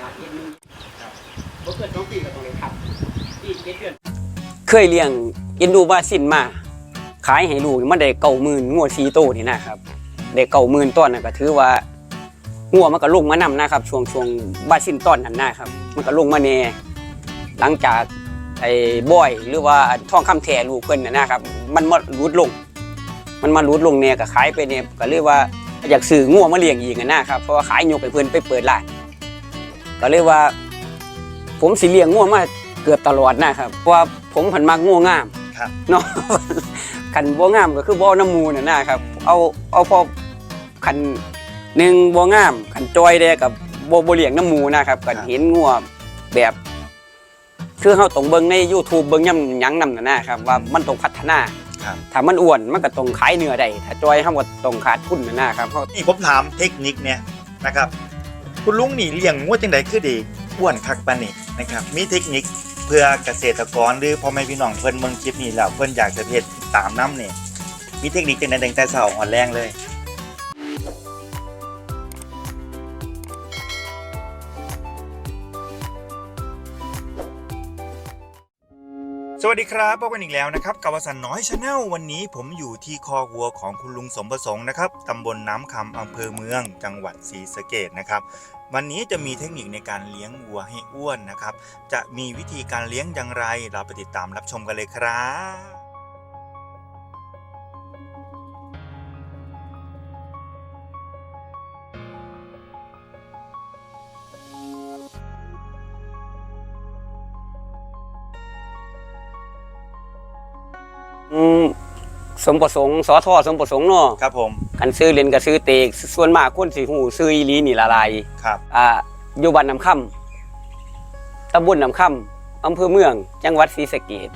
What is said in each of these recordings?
จากเอ็นนึงครับบ่เกินสองปีก็ต้องเลยครับปีเจ็ดเดือนเคยเลี้ยงอินดูบาซินมา ขายให้ลูกมันได้เก่าหมื่นงัวซีโตวนี่นะครับได้เก่าหมื่นต้นน่ะก็ถือว่างัวมันก็ลงมานำนะครับ ช่วงช่วงบาซินต้นนั้นนะครับ มันก็ลงมาแน่หลังจากไอ้บอยหรือว่าท่องคำแท้ลูกเพิ่นน่ะนะครับ มันมารูดลง มันมารูดลงเนี่ยก็ขายไปเนี่ยก็เรียกว่าอยากซื้องัวมาเลี้ยงอีกนะครับเพราะว่าขายยกไปเพิ่นไปเปิดร้าน ก็เลยว่า ผมสิเลี้ยงงัวมาเกือบตลอดนะครับเพราะว่าผมผันมักงัวงามครับเนาะขันบ่งามก็คือบ่น้ำมูน่ะนะครับ เอาเอาพอขันหนึ่งบ่งามขันจอยแดกับบ่บ่เลี้ยงน้ำมูนะครับกันเห็นงัวแบบคือเฮาต้องเบิ่งใน YouTube เบิ่งย่ำหยังนำน่ะนะครับว่ามันต้องพัฒนาครับถ้ามันอ้วนมันก็ต้องขายเนื้อได้ถ้าจอยเฮาก็ต้องขาดทุนน่ะนะครับเฮานี่ผมถามเทคนิคเนี่ยนะครับ คุณลุงนี่เลี้ยงงวดจังไดคือดีอ้วนคักปานนี่นะครับ มีเทคนิคเพื่อเกษตรกรหรือพ่อแม่พี่น้องเพิ่นเมืองคลิปนี้แล้วเพิ่นอยากจะเฮ็ดตามน้ำเนี่ยมีเทคนิคจังไดตั้งแต่เช้าหอนแรงเลย สวัสดีครับพบกันอีกแล้วนะครับกับวสันน้อยชาแนลวันนี้ผมอยู่ที่คอวัวของคุณลุงสมประสงค์นะครับตำบลน้ำคำอำเภอเมือง จังหวัดศรีสะเกดนะครับ วันนี้จะมีเทคนิคในการเลี้ยงวัวให้อ้วนนะครับ จะมีวิธีการเลี้ยงอย่างไรเราไปติดตามรับชมกันเลยครับ สมประสงค์สอทอสมประสงค์เนาะครับผมกันซื้อเล่นก็ซื้อเตกส่วนมากคนสิฮู้ซื้ออีหลีนี่ละลายครับอ่าอยู่บ้านน้ำค่ำตำบลน้ำค่ำอำเภอเมือง จังหวัดศรีสะเกษ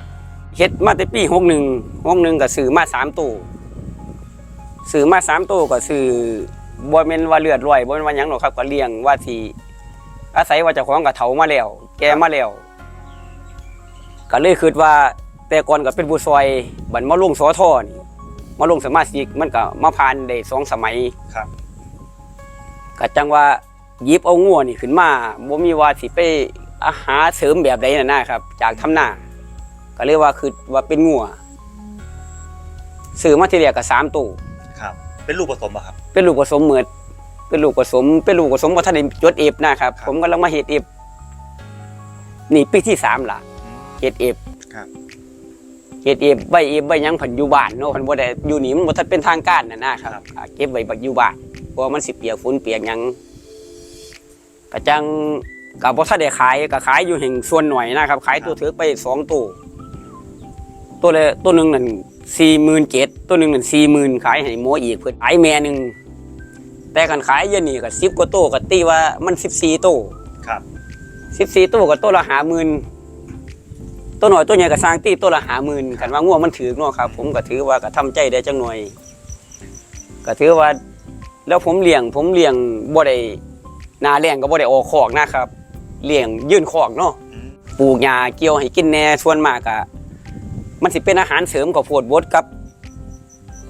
เฮ็ดมาแต่ปีหกหนึ่งหกหนึ่งก็ซื้อมาสามตู้ซื้อมาสามตู้ก็ซื้อบ่แม่นว่าเลือดลอยบ่แม่นว่าหยังหรอกครับก็เลี้ยงว่าสิอาศัยว่าเจ้าของก็เฒ่ามาแล้ว แก่มาแล้วก็เลยคิดว่าแต่ก่อนก็เป็นผู้ซอยบัดมาลงสอทอนี่ มาลงสมาชิกมันก็มาผ่านได้สองสมัยครับก็จังว่าหยิบเอางัวนี่ขึ้นมาบ่มีว่าสิไปอาหารเสริมแบบใดน่ะนะครับ จากทำหน้าก็เรียกว่าคือว่าเป็นงัวซื้อมาทีแรกก็สามตู้ครับ เป็นลูกผสมป่ะครับ เป็นลูกผสมเหมือดเป็นลูกผสม เป็นลูกผสมบ่ทันได้จดเอฟนะครับครับ ผมกำลังมาเฮ็ดเอฟนี่ปีที่สามล่ะเฮ็ดเอฟครับ เฮ็ดเอฟใบเอฟใบหยังเพันอยู่บ้านเนาะเพันบ่ได้อยู่นี่มันบ่ทันเป็นทางการน่ะนะครับอ่าเก็บไว้บัดอยู่บ้านเพราะว่ามันสิเปียกฝนเปียกหยังก็จังก็บ่ทันได้ขายก็ขายอยู่แห่งส่วนหน่อยนะครับ ขายตัวถือไปสองตัวตัวละตัวหนึงนั่น47,000ตัวหนึงนั่น40,000ขายให้หมออีกเพิ่นขายแม่หนึงแต่กันขายเดี๋ยวนี้ก็10กว่าตัวก็ตีว่ามัน14ตัวครับสิบสี่ตัวก็ตัวละหาหมื่น ตัวหน่อยตัวใหญ่ก็สร้างตีตัวละหาหมื่นกันว่าง่วงมันถือเนาะครับ ผมก็ถือว่าก็ทำใจได้จังหน่อยก็ถือว่า แล้วผมเลี้ยง ผมเลี้ยงบ่ได้นาแรงก็บ่ได้ออกคอกนะครับเลี้ยงยื่นคอกเนาะอืมปลูกหญ้าเกี่ยวให้กินแหน่ส่วนมากอะมันสิเป็นอาหารเสริมกับโพดบดกับ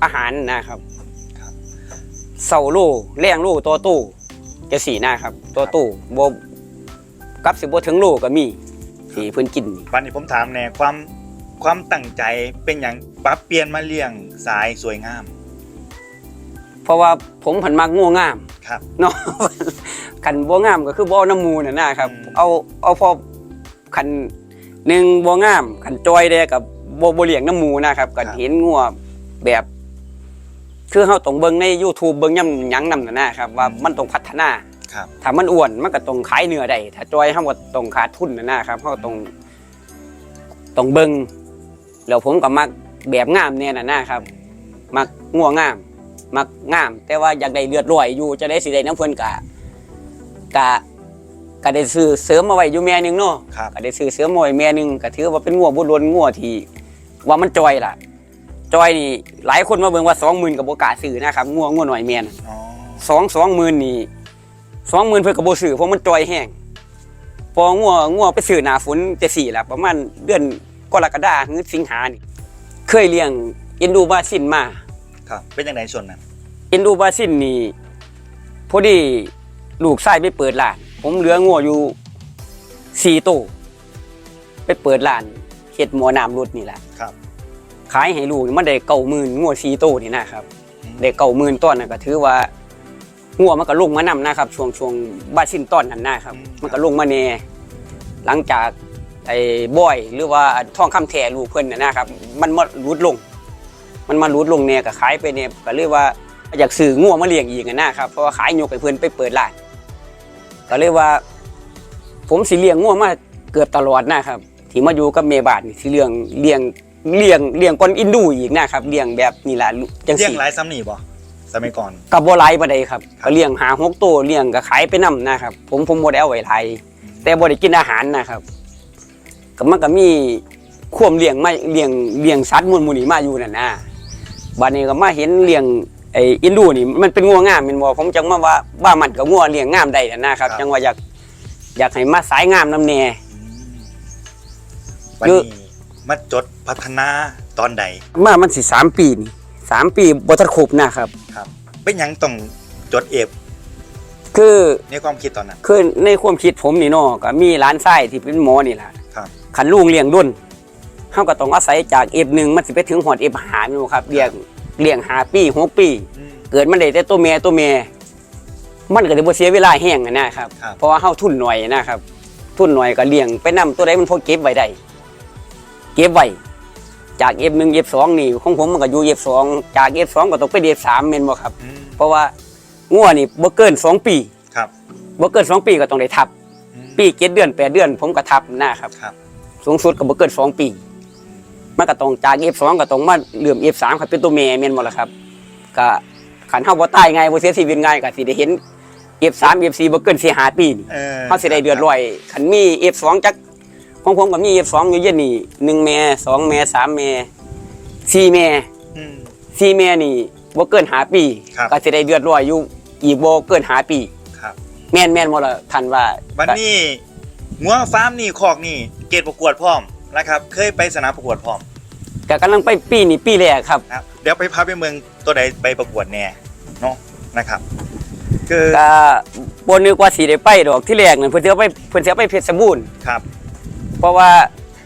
อาหารนะครับครับเสาโลแรงโลตัวตู้จะสีนะครับ ตัวตู้บ่กับสิบ่ถึงโลก็มี สีเพิ่นกินนี่วันนี้ผมถามแน่ความความตั้งใจเป็นอย่างปรับเปลี่ยนมาเลี้ยงสายสวยงาม เพราะว่าผมผันมักง่วงามครับ เนาะคันบ่งามก็คือบ่น้ำมูน่ะนะครับ อืม เอาเอาพอคันหนึ่งบ่งามคันจอยแดกับบ่บ่เลี้ยงน้ำมูนะครับก็เห็นงัวแบบ คือเฮาต้องเบิ่งใน YouTube เบิ่งย่ำหยังนำน่ะนะครับ ว่ามันต้องพัฒนา ครับถ้ามันอ้วนมันก็ต้องขายเนื้อได้ถ้าจอยเฮาก็ต้องขาดทุนน่ะนะครับเฮาต้องต้องเบิ่งแล้วผมก็มักแบบงามแน่น่ะนะครับ มักงัวงาม มักงาม แต่ว่าอยากได้เลือดร้อยอยู่จะได้สิได้น้ำเพิ่นกะกะก็ได้ซื้อเสริมมาไว้อยู่แม่หนึงเนาะครับก็ได้ซื้อเสริมมาไว้แม่หนึงก็ถือว่าเป็นงัวบุรุษงัวที่ว่ามันจอยล่ะ จอยนี่หลายคนมาเบิ่งว่า20,000ก็บ่กล้าซื้อนะครับงัวงัวหน่อยแม่นอ๋อสองสองหมื่นนี่ สองหมื่นเพื่อกระโบซื้อเพราะมันจอยแห้งพองัวงัวไปซื้อหนาฝนจะสี่ละประมาณเดือนกรกฎาคมหรือสิงหานี่เคยเลี้ยงอินดูบาซินมาครับเป็นยังไงส่วนนั้นอินดูบาซินนี่พอดีลูกชายไปเปิดร้าน ผมเหลืองัวอยู่สี่ตัวไปเปิดร้านเฮ็ดหมอน้ำรถนี่แหละครับ ขายให้ลูกนี่มันได้เก่าหมื่นงัวสี่ตัวนี่นะครับได้เก่าหมื่นต้นน่ะก็ถือว่า งัวมันก็ลงมานำนะครับ ช่วงช่วงบ้านสิ้นต้นนั่นนะครับ มันก็ลงมาแน่หลังจากไอ้บอยหรือว่าทองคำแท้ลูกเพิ่นน่ะนะครับ มันมาลดลง มันมาลดลงเนี่ยก็ขายไปเนี่ยก็เรียกว่าอยากซื้องัวมาเลี้ยงอีกอะนะครับเพราะว่าขายยกให้เพิ่นไปเปิดร้านก็เรียกว่า ผมสิเลี้ยงงัวมาเกือบตลอดนะครับที่มาอยู่กับเมบาทนี่สิเลี้ยงเลี้ยงเลี้ยงเลี้ยงก่อนอินดูอีกนะครับเลี้ยงแบบนี่ล่ะจังเลี้ยงซี่หลายซ้ำนี่บ่ สมัยก่อนกับบ่หลายปานใดครับก็เลี้ยงหาหกตัวเลี้ยงก็ขายไปนํนะครับผมผมบ่ได้เอาไว้หลายแต่บ่ได้กินอาหารนะครับก็มันก็มีความเลี้ยงมาเลี้ยงเลี้ยงสัตว์มูลหมูนี่มาอยู่นั่นนะบัดนี้ก็มาเห็นเลี้ยงไอ้อินดูนี่มันเป็นงัวงามแม่นบ่ผมจังมาว่าบ้ามันก็งัวเลี้ยงงามได้นั่นนะครับจังว่าอยากอยากให้มาสายงามนํแน่วันเยนี้อะมาจดพัฒนาตอนใดมามันสิสามปีนี่สามปีบ่ทันครบนะครับครับ เป็นหยังต้องจดเอฟคือในความคิดตอนนั้น คือในความคิดผมนี่เนาะก็มีร้านไส้ที่เป็นหมอนี่แหละครับขันลูกเลี้ยงดุนเฮาก็ต้องอาศัยจากเอฟหนึ่งมันสิไปถึงหอดเอฟหาอยู่ครับเลี้ยงเลี้ยงหาปีหกปีเกิดมันได้แต่ตัวเมียตัวเมียมันก็จะบ่เสียเวลาแห้งอะนะครับ ครับ เพราะว่าเฮาทุนหน่อยนะครับ ทุนหน่อยก็เลี้ยงไปนํตัวใดมันพอเก็บไว้ได้ เก็บไว้ จากเอฟหนึ่งเอฟสองนี่ของผมมันก็อยู่เอฟสองจากเอฟสองก็ต้องไปเอฟสามแม่นบ่ครับ อืมเพราะว่างัวนี่บ่เกินสองปีครับบ่เกินสองปีก็ต้องได้ทับ อืมปีเจ็ดเดือนแปดเดือน ผมก็ทับนะครับ ครับสูงสุดก็บ่เกินสองปี มันก็ต้องจากเอฟสองก็ต้องมาเลื่อมเอฟสามครับเป็นตัวแม่แม่นบ่ล่ะครับก็ขันเฮาบ่ตายง่ายบ่เสียชีวิตง่ายก็สิได้เห็นเอฟสามเอฟสี่บ่เกินสี่ห้าปีนี่ออเฮาสิได้เดือดร้อยคันมีเอฟสองจัก ของผมก็มีเอฟสองอยู่เย็นนี่หนึ่งแม่สองแม่สามแม่สี่แม่อืม สี่แม่นี่บ่เกินห้าปีครับ ก็สิได้เดือดร้อยอยู่อีกบ่เกินห้าปี ครับ แม่นแม่นบ่ล่ะท่านว่าวันนี้งัวฟาร์มนี่คอกนี่ เกณฑ์ประกวดพร้อมนะครับ เคยไปสนามประกวดพร้อมก็กำลังไปปีนี้ปีแรกครับครับ เดี๋ยวไปพาไปเมืองตัวใดไปประกวดแน่เนาะนะครับ คือก็บนึกว่าสีได้ไปดอกที่แรกนั่นเพิ่นสิเอาไปเพิ่นสิเอาไปเพชรบูรณ์ครับ เพราะว่า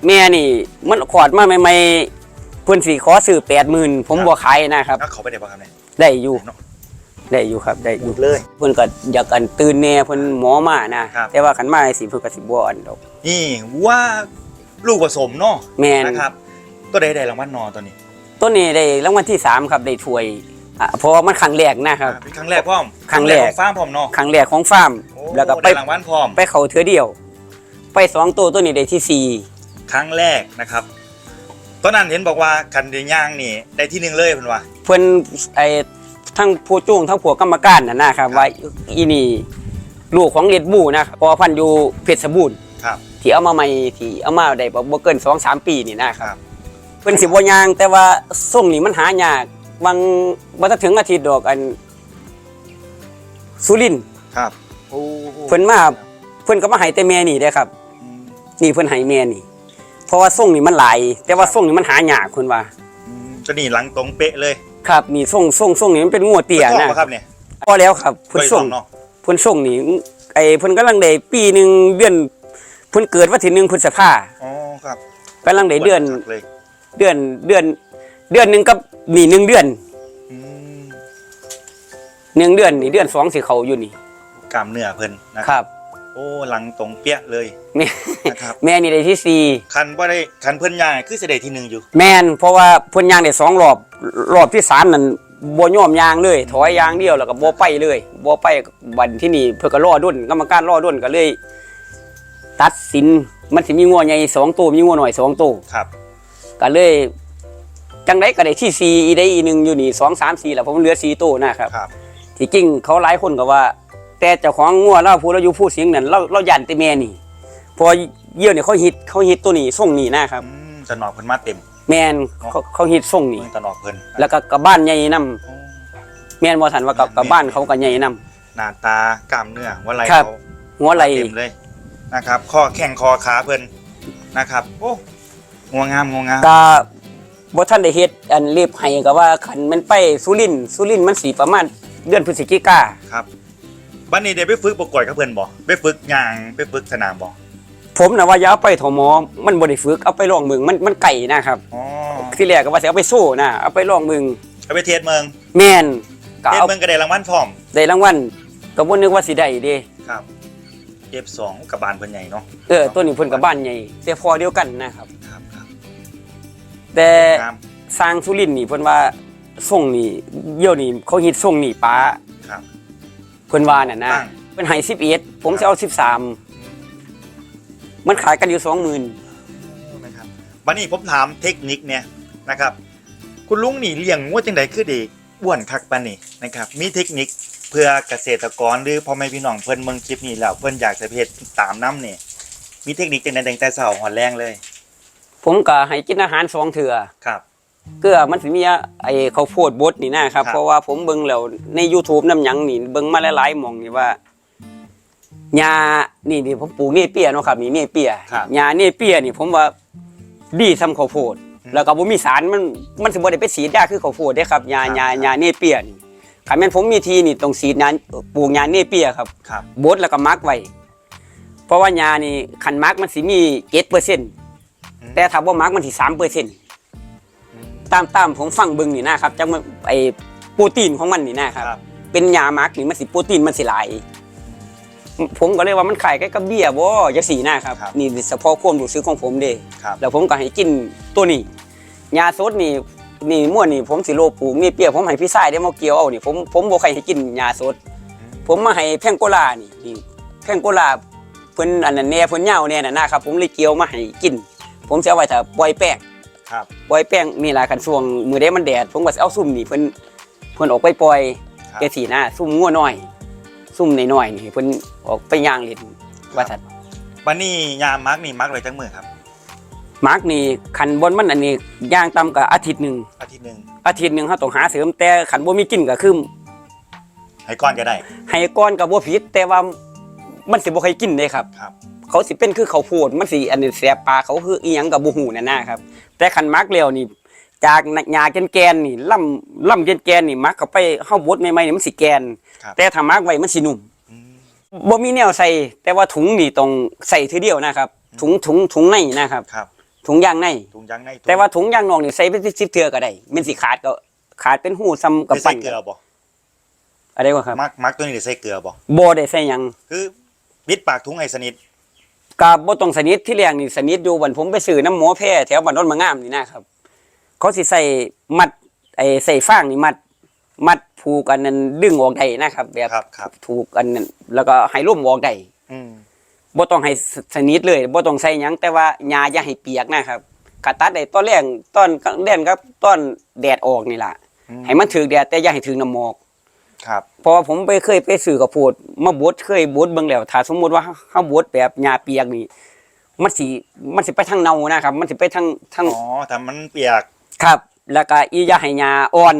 แม่นี่มันขอดมาใหม่ๆเพิ่นสิขอซื้อ80,000ผมบ่ขายนะครับแล้วเขาไปได้ป่ะครับเนี่ยได้อยู่เนาะได้อยู่ครับได้อยู่เลยเพิ่นก็อยากกันตื่นแน่เพิ่นหมอมานะครับแต่ว่าคันมาสิเพิ่นก็สิบ่อันดอกนี่ว่าลูกผสมเนาะแม่นนะครับตัวใดได้รางวัลนอตัวนี้ต้นนี้ได้รางวัลที่สามครับได้ถ้วยอะเพราะว่ามันครั้งแรกนะครับอ่าเป็นครั้งแรกพร้อมครั้งแรกของฟาร์มพร้อมเนาะครั้งแรกของฟาร์มโอ้แล้วก็ไปได้รางวัลพร้อมไปเข้าเทื่อเดียว ไปสองตัวตัวนี้ได้ที่สี่ครั้งแรกนะครับตอนนั้นเห็นบอกว่าคันเดียย่างนี่ได้ที่หนึ่งเลยเพิ่นว่า เพิ่นไอ้ทั้งผู้จ้วงทั้งผัวกรรมการน่ะนะครับว่าอีนี่ลูกของเลียดบูนะครับพอพันธุ์อยู่เพชรบูรณ์ครับ ที่เอามาใหม่ที่เอามาได้บ่บ่เกิน2 3ปีนี่นะคครับรับเพิ่นสิบ่ยาง แต่ว่าส่งนี่มันหายากบางบ่ทันถึงอาทิตย์ดอกอันสุรินทร์ครับโอ้เพิ่นมาเพิ่นก็มาให้แต่แม่นี่เด้อครับอืม นี่เพิ่นให้แม่นี่ เพราะว่าส่งนี่มันหลายแต่ว่าส่งนี่มันหายากเพิ่นว่าอืมตัวนี้หลังตรงเป๊ะเลยครับนี่ส่งส่งส่งนี่มันเป็นงัวเตี้ยพิ่นท้องนะบ่ครับเนี่ยพอแล้วครับเพิ่นส่งเนาะเพิ่นส่งนี่ไอ้เพิ่นกำลังได้ปีหนึงเดือนเพิ่นเกิดวันที่หนึ่งพฤษภาอ๋อครับกำลังได้เดือนเลยเดือนเดือน เดือนหนึงกับนี่หนึ่งเดือนอืมหนึ่งเดือนนี่เดือนสองสิเขาอยู่นี่กล้ามเนื้อเพิ่นนะครับโอ้หลังตรงเปี้ยเลยแม่นะครับแม่นี่ได้ที่สี่คันบ่ได้คันเพิ่นย่างคือสิได้ที่หนึ่งอยู่แม่นเพราะว่าเพิ่นยางได้สองรอบรอบที่สามนั่นบ่ยอมยางเลย ถอยยางเดียวแล้วก็บ่ไปเลยบ่ไปบัดที่นี่เพิ่นก็รอดุนกรรมการรอดุนก็เลย ตัดสินมันสิมีงัวใหญ่สองตัวมีงัวน้อยสองตัวครับ ก็เลยจังไดก็ได้ที่สี่อีได้อีหนึ่งอยู่นี่สองสามสี่แล้วผมเหลือสี่ตัวนะครับครับ ที่จริงเขาหลายคนก็ว่า แต่เจ้าของงัวเราผู้เราอยู่ผู้เสียงนั่นเราเรายันแต่แม่นี่เพอเยี่ยวนี่เขาฮิตเขาฮิตตัวนี้ส่งนี่นะครับ อืมตะนอกเพิ่นมาเต็มแมนเขาเขาฮิตส่งนี่ ตะนอกเพิ่นแล้วก็กับบ้านใหญ่นํโอ้ แมนบ่ทันว่ากับกับบ้านเขาก็ใหญ่นํ หน้าตากล้ามเนื้อหัวไหล่ครับ เขาหัวไหล่เต็มเลยนะครับข้อแข้งคอขาเพิ่นนะครับ โอ้งัวงามงัวงามก็บ่ทันได้เฮ็ดอันเรียบให้ก็ว่าคันมันไปสุรินทร์สุรินทร์มันสิประมาณเดือนพฤศจิกาครับ บัดนี้ได้ไปฝึกประกวดกับเพิ่นบ่ไปฝึกยางไปฝึกสนามบ่ผมนะว่าอยาเอาไปถมอมันบ่ได้ฝึกเอาไปลองมึงมันมันไก่นะครับอ๋อที่แรกก็ว่าสิเอาไปสู้นะเอาไปลองมึงเอาไปเทศเมืองแม่นก็เทศเอาเมืองก็ได้รางวัลพร้อมได้รางวัลก็บ่นึกว่าสิได้เด้ครับ F2 กับบานเพิ่นใหญ่เนาะเออตัวนี้เพิ่นกับบ้านใหญ่แต่พอเดียวกันนะครับครับครับแต่งามสร้างสุรินทร์นี่เพิ่นว่าส่งนี่เดี๋ยวนี้เขาฮิตส่งนี่ป้าครับ เพิ่นว่าน่ะนะตั้งเพิ่นให้11ผมสิเอา13มันขายกันอยู่20,000นะครับบัดนี้ผมถามเทคนิคเนี่ยนะครับ คุณลุงนี่เลี้ยงงัวจังไดคือเด็กอ้วนคักปานนี่นะครับ มีเทคนิคเพื่อเกษตรกรหรือพ่อแม่พี่น้องเพิ่นเมืองคลิปนี้แล้วเพิ่นอยากจะเพจตามน้ำนี่มีเทคนิคจังได๋ตั้งแต่เช้าหอนแรงเลยผมก็ให้กินอาหารสองเทื่อครับ เกลือมันสิมีไอ้ข้าวโพดบดนี่นะครับ ครับ เพราะว่าผมเบิ่งแล้วใน YouTube น้ำหยังนี่เบิ่งมาหลายๆหม่องนี่ว่าหญ้านี่นี่ผมปลูกเนเปียเนาะครับนี่เนเปียครับหญ้าเนเปียนี่ผมว่าดีสำข้าวโพดอืมแล้วก็บ่มีสารมันมันสิบ่ได้ไปฉีดยาคือข้าวโพดเด้ครับหญ้าครับหญ้าหญ้าเนเปียนี่คันแม่นผมมีทีนี่ต้องฉีดหญ้าปลูกหญ้าเนเปียครับ ครับ บดแล้วก็มักไว้ เพราะว่าหญ้านี่คันมักมันสิมี7%แต่ถ้าบ่มักมันสิ3%ตามตามผมฟังเบิ่งนี่นะครับจังมันไอโปรตีนของมันนี่นะครับ ครับ เป็นยามักนี่มันสิโปรตีนมันสิหลาย ผมก็เลยว่ามันขายใกล้กับเบียร์บ่จังซี่นะครับ ครับ นี่เฉพาะความรู้สึกของผมเด้ ครับ แล้วผมก็ให้กินตัวนี้ยาสดนี่นี่ม่วนนี่ผมสิโลปลูกนี่เปรียกผมให้พี่ชายได้มาเกี่ยวเอานี่ผมผมบ่ใครให้กินยาสด ผมมาให้แพงโกลานี่นี่แพงโกลาเพิ่นอันนั้นแหน่เพิ่นเหย้าแหน่น่ะนะครับ ผมเลยเกี่ยวมาให้กิน ผมสิเอาไว้ถ้าปล่อยแป้ง ครับปล่อยแป้งนี่ล่ะคันช่วงมือใดมันแดดผมก็สิเอาซุ่มนี่เพิ่นเพิ่นออกไปปล่อยครับ แกสีหน้าซุ่มงัวน้อย ซุ่มน้อยๆนี่เพิ่นออกไปย่างเล่นว่าซั่นบัดนี้ยามมักนี่มักไว้จังมือครับมาร์กนี่คันบนมันอันนี้ย่างต่ำก็อาทิตย์หนึงอาทิตย์หนึงอาทิตย์หนึงเฮาต้องหาเสริมแต่คันบ่มีกินก็คือ ให้ก้อนก็ได้ ให้ก้อนก็บ่ผิดแต่ว่ามันสิบ่ค่อยกินเด้ครับครับ เขาสิเป็นคือเขาวโพดมันสิอันนี้แสบปากเขาคืออีหยังกับบ่ฮู้นั่นนะครับ แต่คันมักแล้วนี่ จากหญ้าแกนๆนี่ล่ำล่ำแกนๆนี่มักเข้าไปเฮาบดใหม่ๆนี่มันสิแกน ครับ แต่ถ้ามักไว้มันสินุ่มอืมบ่มีแนวใส่ แต่ว่าถุงนี่ต้องใส่ทีเดียวนะครับ ถุงถุงถุงในนะครับ ครับถุงยางใน ถุงยางในถุงแต่ว่าถุงยางนอกนี่ใส่เป็นสิบเทื่อก็ได้มันสิขาดก็ขาดเป็นหูซ้ำกับได้ใส่ปั้นเกลือบ่อะไรวะครับมักมักตัวนี้ได้ใส่เกลือบ่บ่ได้ใส่หยัง คือปิดปากถุงให้สนิท ก็บ่ต้องสนิทที่แรกนี่สนิทอยู่วันผมไปซื้อน้ำหมอแพทย์แถวบ้านโนนมะงามนี่นะครับ เขาสิใส่มัดไอ้ใส่ฟางนี่มัด มัดผูกอันนั้นดึงออกได้นะครับ แบบครับครับผูกอันนั้นแล้วก็ให้ร่มออกได้อืมบ่ต้องให้สนิทเลยบ่ต้องใส่หยังแต่ว่าหญ้าอย่าให้เปียกนะครับกะตัดได้ตอนแรกตอนแดนครับตอนแดดออกนี่ล่ะ อืมให้มันถึกแดดแต่อย่าให้ถึงน้ำหมอก ครับเพราะว่าผมไปเคยไปซื้อกับโพดมาบดเคยบดเบิ่งแล้วถ้าสมมุติว่าเฮาบดแบบหญ้าเปียกนี่มันสิมันสิไปทางเน่านะครับ มันสิไปทางทางอ๋อถ้ามันเปียกครับ แล้วก็อีอย่าให้หญ้าอ่อน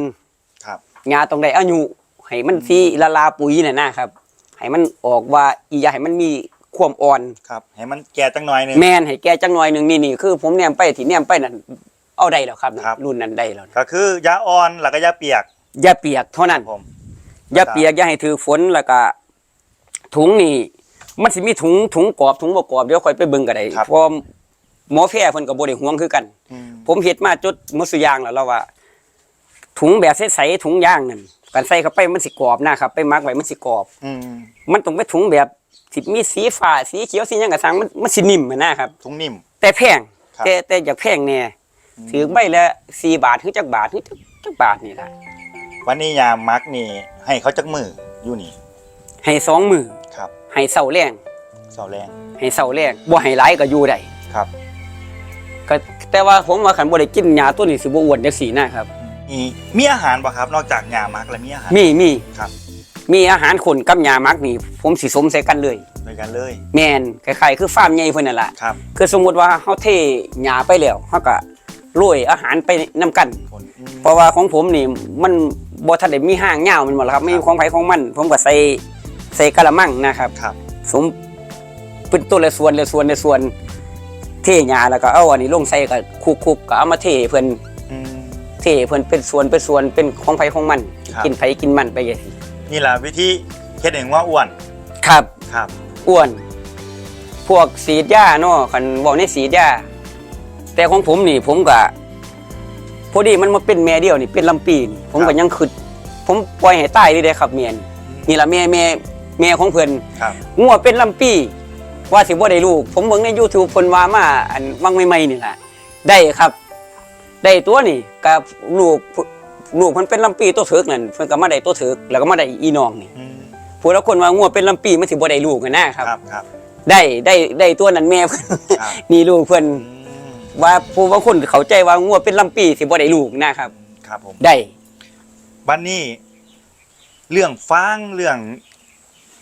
ครับหญ้าต้องได้อายุให้มันสิละลาปุ๋ยน่ะนะครับให้มันออกว่าอีอย่าให้มันมีความอ่อนครับให้มันแก่จังหน่อยหนึงแม่นให้แก่จังหน่อยหนึงนี่นี่คือ ผมแนมไปที่แนมไปนั่นเอาได้แล้วครับนะครับรุ่นนั้นได้แล้วนะก็คือยาอ่อนแล้วก็ยาเปียกอย่าเปียกเท่านั้นผม อย่าเปียกอย่าให้ถือฝนแล้วก็ถุงนี่ มันสิมีถุงถุงกรอบถุงบ่กรอบเดี๋ยวค่อยไปเบิ่งก็ได้เพราะหมอแพทย์เพิ่นก็บ่ได้ห่วงคือกัน อืม ผมเฮ็ดมาจดหมดสุอยางแล้วเราว่า ถุงแบบใสๆถุงยางนั่นการใส่เข้าไปมันสิกรอบนะครับ ไปมักไว้มันสิกรอบ อืมมันต้องเป็นถุงแบบสิมีสีฟ้าสีเขียวสีหยังก็สั่งมันมันสินิ่มอะนะครับ ถุงนิ่ม แต่แพงครับ แต่แต่อยากแพงแน่ถือใบละ4บาทถึงจักบาทถึงจักบาทนี่ล่ะ วันนี้ยามักนี่ ให้เขาจักมืออยู่นี่ ให้สองมือครับให้เสาแรงเสาแรงให้เสาแรงบ่ให้หลายก็อยู่ได้ครับ ก็แต่ว่าผมว่าคันบ่ได้กินยาตัวนี้สิบ่อ้วนจังซี่นะครับ มีมีอาหารป่ะครับ นอกจากยามักแล้วมีอาหารมีมีครับ มีอาหารคนกับยามักนี่ ผมสิสมใส่กันเลยด้วยกันเลย แม่นคล้ายๆคือฟาร์มใหญ่เพิ่นนั่นล่ะครับ คือสมมุติว่าเฮาเทหญ้าไปแล้วเฮาก็โรยอาหารไปนํกันคนอืมเพราะว่าของผมนี่มัน บ่ทันได้มีห้างยาวแมันบ่ล่ะครับครับมีของไผของมัน ผมก็ใส่ใส่กะละมังนะครับครับ สมเป็นตัวละส่วนละส่วนละส่วนเทหญ้าแล้วก็เอาอันนี้ลงใส่ก็คุกๆก็เอามาเทให้เพิ่น อืมเทให้เพิ่นเป็นส่วนเป็นส่วนเป็นของไผของมัน ครับ กินไผกินมันไปจังซี่นี่แหละวิธีเฮ็ดเองว่าอ้วนครับครับ อ้วน พวกสีดยาเนาะคันบอกในสีดยาแต่ของผมนี่ผมก็ พอดีมันมาเป็นแม่เดียวนี่เป็นลำปีนี่ผมก็ยังคิดผมปล่อยให้ตายเลยเด้ครับเมียนนี่ละแม่แม่แม่ของเพิ่นครับ งัวเป็นลำปี ว่าสิบ่ได้ลูก ผมเบิ่งใน YouTube เพิ่นว่ามาอันวังใหม่ๆนี่ล่ะได้ครับ ได้ตัวนี่กับลูกลูกเพิ่นเป็นลำปีตัวเถิกนั่นเพิ่นก็มาได้ตัวเถิกแล้วก็มาได้อีน้องนี่อืมผู้ละคนว่างัวเป็นลำปีมันสิบ่ได้ลูกกันนะครับ ครับ ครับ ได้ได้ได้ตัวนั้นแม่เพิ่นครับ นี่ลูกเพิ่น อืม ว่าผู้บางคนเข้าใจว่างัวเป็นลำปีสิบ่ได้ลูกนะครับ ครับผมได้บัดนี้ เรื่องฟางเรื่อง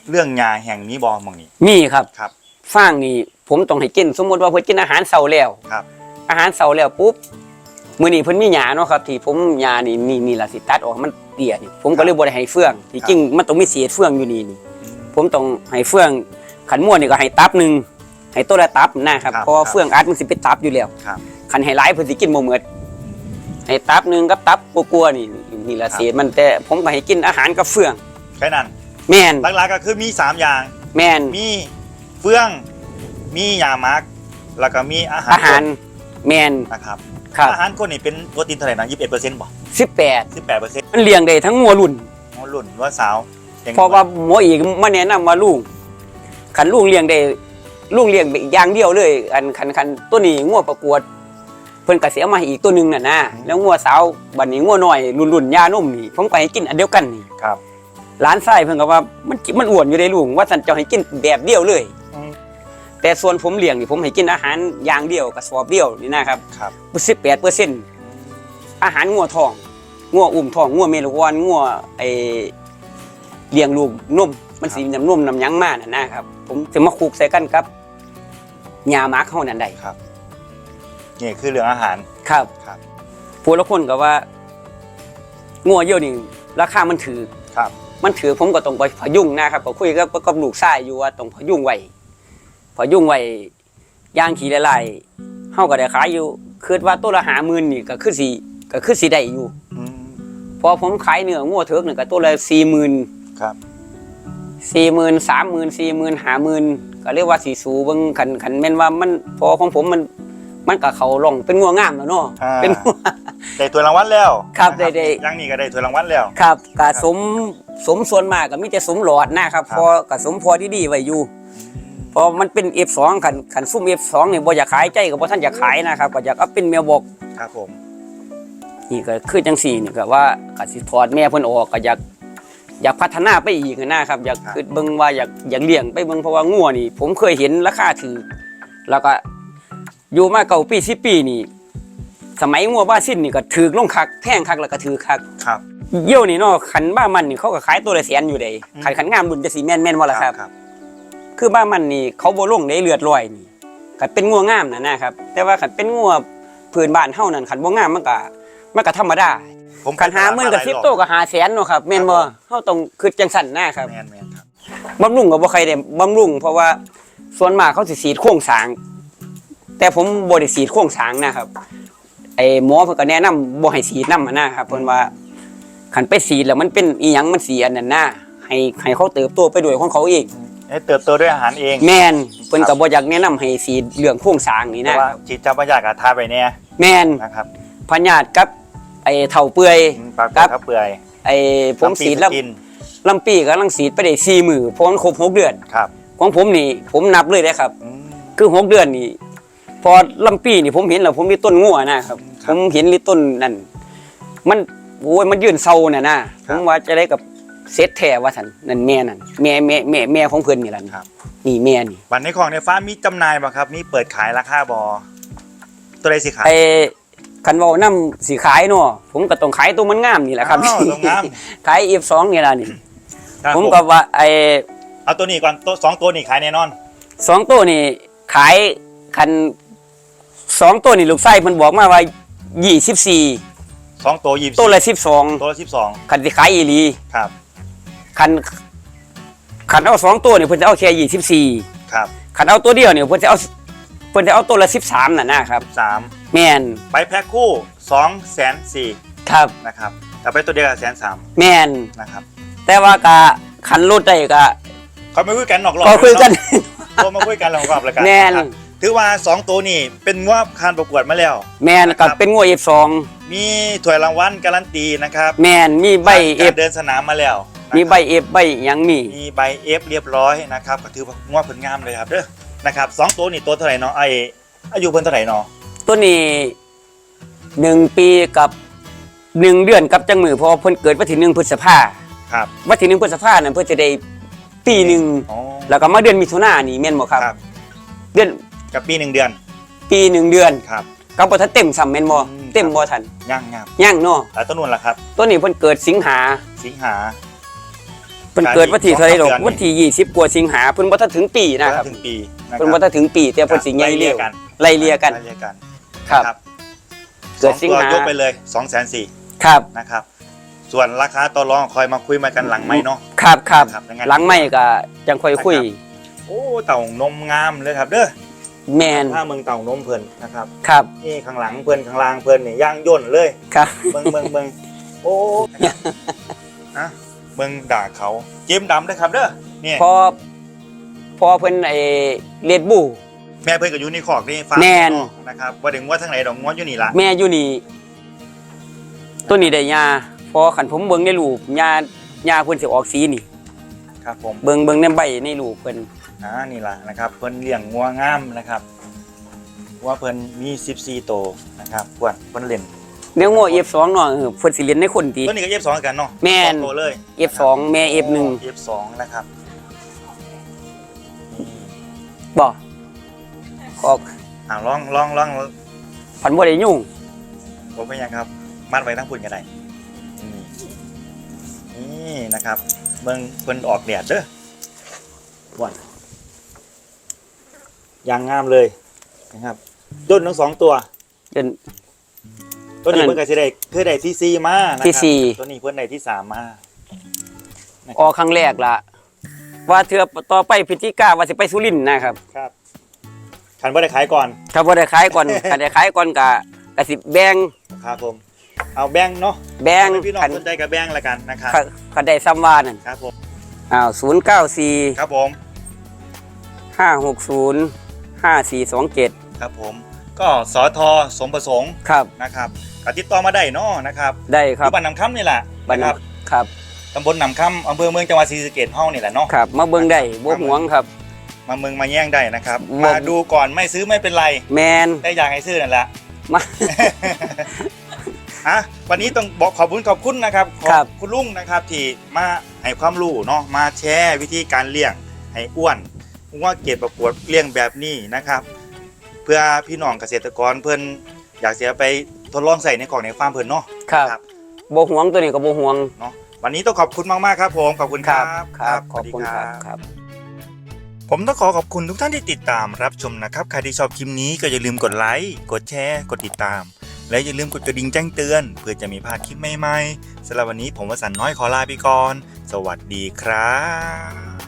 เรื่องยาแห่งนี้บอมองนี้มีครับครับ ฟางนี่ผมต้องให้กิน สมมุติว่าเพิ่นกินอาหารเช้าแล้ว ครับ อาหารเช้าแล้วปุ๊บมื้อนี้เพิ่นมีหญ้าเนาะครับ ที่ผมหญ้านี่นี่นี่ล่ะสิตัดออกมันเตี้ยนี่ผมก็เลยบ่ได้ให้เฟือง ที่จริงมันต้องมีเศษเฟืองอยู่นี่นี่อืมผมต้องให้เฟืองขันม่วนนี่ก็ให้ตับหนึง ให้ตัวละตับนะครับครับเพราะว่าครับ เฟืองอัดมันสิเป็นตับอยู่แล้วครับขันให้หลายเพิ่นสิกินบ่หมดให้ตับหนึงกับตับกลัวๆนี่นี่ละครับ เศษมันแต่ผมก็ให้กินอาหารกับเฟือง แค่นั้นแม่นหลักๆก็คือมีสามอย่าง แม่นมีเฟื่องมียามัก แล้วก็มีอาหารอาหารแม่นนะครับครับอาหารคนนี่เป็นโปรตีนเท่าไหร่นะยี่สิบเอ็ดเปอร์เซ็นต์บ่18สิบแปดเปอร์เซ็นต์มันเลี้ยงได้ทั้งงัวรุ่น รุ่นว่าสาวยังเพราะว่าหมออีกมาแนะนำว่าลุงคันลุงเลี้ยงได้ ลุงเลี้ยงอย่างเดียวเลย อันคันคันตัวนี้งัวประกวด เพิ่นก็สิเอามาให้อีกตัวหนึงน่ะนะแล้วงัวสาวบัดนี้งัวน้อยรุ่นๆยานมนี่ผมก็ให้กินอันเดียวกันนี่ครับหลานชายเพิ่นก็ว่ามันกิมันอ้วนอยู่ได้ลุงว่าสันเจะให้กินแบบเดียวเลยอืมแต่ส่วนผมเลี้ยงนี่ผมให้กินอาหารอย่างเดียวกระสอบเดียวนี่นะครับครับ18เปอร์เซ็นต์อาหารงัวทองงัวอุ้มทองงัวเมลูกอ่อนงัวไอเลี้ยงลูกนม มันสีน้ำนมน้ำหยังมากน่ะนะครับ ผมจะมาคลุกใส่กันครับยามาร์กเฮานั่นได้ครับนี่คือเรื่องอาหารครับครับผู้ละคนก็ว่างัวเยอะนี่ราคามันถือครับ มันถือผมก็ต้องไปพยุงนะครับก็คุยกับกับลูกชายอยู่ว่าต้องพยุงไว้พยุงไว้ย่างขี่หลายๆเฮาก็ได้ขายอยู่คิดว่าตัวละหาหมื่นนี่ก็คือสิก็คือสิได้อยู่อืมพอผมขายเนื้องัวเถิกนี่ก็ตัวละสี่หมื่นครับ สี่หมื่นสามหมื่นสี่หมื่นห้าหมื่นก็เรียกว่าสีสูเบิ่งขันขันแม่นว่ามันพอของผมมันมันก็เขาลงเป็นงัวงามแล้วเนาะอ่า เป็นงัว ได้ถ้วยรางวัลแล้วครับนะได้อยังนี่ก็ได้ถ้วยรางวัลแล้ว ครับกะสมสมส่วนมากก็มีแต่สมหลอดนะครับครับ พอกะสมพอที่ดีไว้อยู่พอมันเป็น F2 ขันขันซุ่ม F2 นี่บ่อยากขายใจก็บ่ท่านอยากขายนะครับก็อยากเอาเป็นแมวบอกครับผม นี่ก็คือจังสี่นี่ก็ว่าก็สิถอดแม่เพิ่นออกก็อยาก อยากพัฒนาไปอีกนะครับ อยากคือเบิ่งว่าอยากอยากเลี้ยงไปเบิ่งเพราะว่างัวนี่ ผมเคยเห็นราคาถือ แล้วก็อยู่มาเก่าปีสิปีนี่ สมัยงัวบ้าสิ้นนี่ก็ถือลงคักแพงคักแล้วก็ถือคักครับเยี่ยวนี่เนาะขันบ้ามันนี่เขาก็ขายตัวละแสนอยู่เด้อืมขันขันงามรุ่นจะสีแม่นแม่นว่าล่ะครับครับ คือบ้ามันนี่เขาบ่ลงได้เลือดลอยนี่ขันเป็นงัวงามนะนะครับ แต่ว่าขันเป็นงัวพื้นบ้านเฮานั่นขันบ่งามมันก็มันก็ธรรมดา ผมขันหาหมื่นกับสิบโตก็หาแสนเนาะครับแม่นบ่เฮาต้องคิดจังสั่นนะครับแมนแมนครับบำรุงก็บ่ใครได้บำรุง เพราะว่าส่วนมากเขาสิสีดโครงสร้าง แต่ผมบ่ได้สีดโครงสร้างนะครับไอ้หมอเพิ่นก็แนะนำบ่ให้สีดนำนะครับเพิ่นว่าคันไปสีดแล้วมันเป็นอีหยังมันสีอันนั้นนะให้ให้เขาเติบโตไปด้วยของเขาเองให้เติบโตด้วยอาหารเอง แม่นเพิ่นก็บ่อยากแนะนำให้สีดเรื่องโครงสร้างนี่แต่นะว่าจิตจับประหยัดกับทาไปเนี่ยแม่นนะครับพญาติกับ ไอ้เฒ่าเปื่อยอืมปลากครัระบทับเปื่อยไอ้ผมสีดแล้วกินลำปีกำลังสีดไปได้4มื้อเพราะมันครบหกเดือนครับของผมนี่ผมนับเลยได้ครับอืมคือหกเดือนนี่พอลำปีนี่ผมเห็นแล้วผมมีต้นงัวนะครับคผรับมเห็นลิต้นนั่นมันโอ้ยมันยืนเศร้าน่ะนะผครับมว่าจะได้กับเซตแท้ว่าสันนั่นแม่นั่นแม่แม่แม่แม่ของเพิ่นนี่ล่ะนี่ครับนี่แม่นี่วันในของในฟ้ามีจำหน่ายป่ะครับ มีเปิดขายราคาบอตัวใดสิขายไอ้ คันเว้านํสิขายเนาะผมก็ต้องขายตัวมันงามนี่แหละครับอ้าวตรงงาม ขาย F2 นี่ล่ะนี่ ครับผมก็ว่าไอ้เอาตัวนี้ก่อนตัวสองตัวนี้ขายแน่นอน สองตัวนี่ขายคันสองตัวนี่ลูกไส้เพิ่นบอกมาว่า24สองตัวยี่สิบตัวละ12ตัวละสิบสองคันสิขายอีหลีครับคันคันเอาสองตัวเนี่ยเพิ่นจะเอาแค่ยี่สิบสี่ครับคันเอาตัวเดียวเนี่ยเพิ่นจะเอาเพิ่นจะเอาตัวละสิบสามน่ะนะครับสาม แม่นไปแพ็คคู่สองแสนสี่ครับนะครับแต่ไปตัวเดียวกับแสนสามแม่นนะครับแต่ว่ากะคันรถได้ก็เขาไม่คุยกันนอกรอบก็คุยกันโทรมาคุยกันหลังรอบแล้วกันแม่นครับถือว่าสองตัวนี่เป็นงวบคานประกวดมาแล้ว แมนกับเป็นงัว F2 มีถ้วยรางวัลการันตีนะครับ แมนมีใบการ F เดินสนามมาแล้วนะครับมีใบ F ใบหยังมี มีใบเอฟเรียบร้อยนะครับก็ถือว่างวผลงามเลยครับเด้อนะครับสองตัวนี่ตัวเท่าไหร่เนาะไออายุเพิ่นเท่าไหร่เนาะ ตัวนี้หนึ่งปีกับหนึ่งเดือนกับจังมือเพอเพิ่นเกิดวันที่หนึ่งพฤษภาครับวันที่หนึ่งพฤษภานั่นเพิ่นจะได้ปีหนึ่งอ๋อแล้วก็มาเดือนมิถุนายนนี่แม่นบ่ครับ ครับ เดือนกับปีหนึ่งเดือนปีหนึ่งเดือนครับก็บ่ทันเต็มซ้ำแม่นบ่อืม เต็มบ่ทันย่างงามยังเนาะแล้วต้นนุ่นล่ะครับ ตัวนี้เพิ่นเกิดสิงหาสิงหา เพิ่นเกิดวันที่เท่าไหร่ดอกสองสามเดือนวันที่20กว่าสิงหาเพิ่นบ่ทันถึงปีนะครับ ถึงปีนะเพิ่นบ่ทันถึงปีแต่เพิ่นสิใหญ่ไล่เร็เลี่ยวกันไล่เลี่ยกัน ไล่เลี่ยกัน ครับ นะเกิดสิงหาสอตัวยกไปเลย2 4 0 0 0ครับ นะครับ ส่วนราคาต่อรองคอยมาคุยมากันหลังไม่เนาะ ครับครับครับยังไง หลังไม่ก็จังค่อยคุย โอ้เต่านมงามเลยครับเด้อแมนถ้าเมืองเต่านมเพิ่นนะครับครับนี่ข้างหลังเพิ่นข้างล่างเพิ่นนี่ย่างย่นเลยครับ เมืองเมืองเมืองโอ้นะครับอะเมืองด่าเขาเจมส์ดำด้วยครับเด้อนี่พอพอเพิ่นไอ้เลดบู แม่เพิ่นก็อยู่ในขอกนี่ฟ้าแม่นนะครับว่าถึงว่าทางไหนดอกง้อนอยู่นี่ล่ะแม่อยู่นี่ตัวนี้ได้ยาพอขันผมเบิ่งในรูปยายาเพิ่นสิออกสีนี่ ครับผมเบิ่งเบิ่งในใบในรูปเพิ่นอ่านี่ล่ะนะครับเพิ่นเลี้ยงงัวงามนะครับว่าเพิ่นมี 14 โตวนะครับกวนเพิ่นเล่นเดี๋ยวงัว F2 เนาะเออเพิ่นสิเรียนในคนติ ตัวนี้ก็ F2 กันเนาะแม่น สองตัวเลย F2 แม่ F1 โอ้ F2 นะครับนี่บ่ ออกอ่าลองลองลองพันบ่ได้ยุ่งผมเป็นยังครับ มัดไว้ทั้งพุ่นกันได้นี่นี่นะครับเมืองเพิ่นออกแดดเด้อวันยางงามเลยนะครับด้นทั้งสองตัวจนตัวนี้อันนั้นเพิ่นก็สิได้เคยได้ที่สี่มานะครับที่สี่ตัวนี้เพิ่นได้ที่สามมาออกครั้งแรกล่ะว่าเทื่อต่อไปพฤศจิกาว่าสิไปสุรินทร์นะครับ ครับ คันบ่ได้ขายก่อน ถ้าบ่ได้ขายก่อนถ้าได้ขายก่อนก็ก็สิแบ่งครับผม เอาแบงค์เนาะแบ่งให้พี่น้องคันสนใจกับแบงค์ละกันนะครับ คันคันได้ซ้ำว่านั่นครับผม อ้าว094 ครับผม 560 5427 ครับผม ก็สอทอสมประสงค์ครับ นะครับก็ติดต่อมาได้เนาะนะครับได้คอรับยู่บ้านนำค่ำนี่แหละบ้านนะครับครับ ตำบลนำค่ำอำเภอเมืองจังหวัดศรีสะเกษเฮานี่แหละเนาะ ครับ มาเบิ่งได้บ่หวงครับ มาเมืองมาแย่งได้นะครับบ่มาดูก่อนไม่ซื้อไม่เป็นไรแมนได้อยากให้ซื้อนั่นแหละมาอะวันนี้ต้องบอกขอบคุณขอบคุณนะครับขอบครับคุณลุงนะครับที่มาให้ความรู้เนาะมาแชร์วิธีการเลี้ยงให้อ้วนว่าเกตประกวดเลี้ยงแบบนี้นะครับ เพื่อพี่น้องเกษตรกรเพิ่นอยากเสียไปทดลองใส่ในของในฟาร์มเพิ่นเนาะครับครับบ่หวงตัวนี้ก็บ่หวงเนาะวันนี้ต้องขอบคุณมากๆครับผมขอบคุณครับครับสขอวับสดีคุณครับบครับ ผมต้องขอขอบคุณทุกท่านที่ติดตามรับชมนะครับ ใครที่ชอบคลิปนี้ก็อย่าลืมกดไลค์ กดแชร์ กดติดตาม และอย่าลืมกดกระดิ่งแจ้งเตือน เพื่อจะมีพลาดคลิปใหม่ๆสำหรับวันนี้ผมวสันต์น้อยขอลาไปก่อน สวัสดีครับ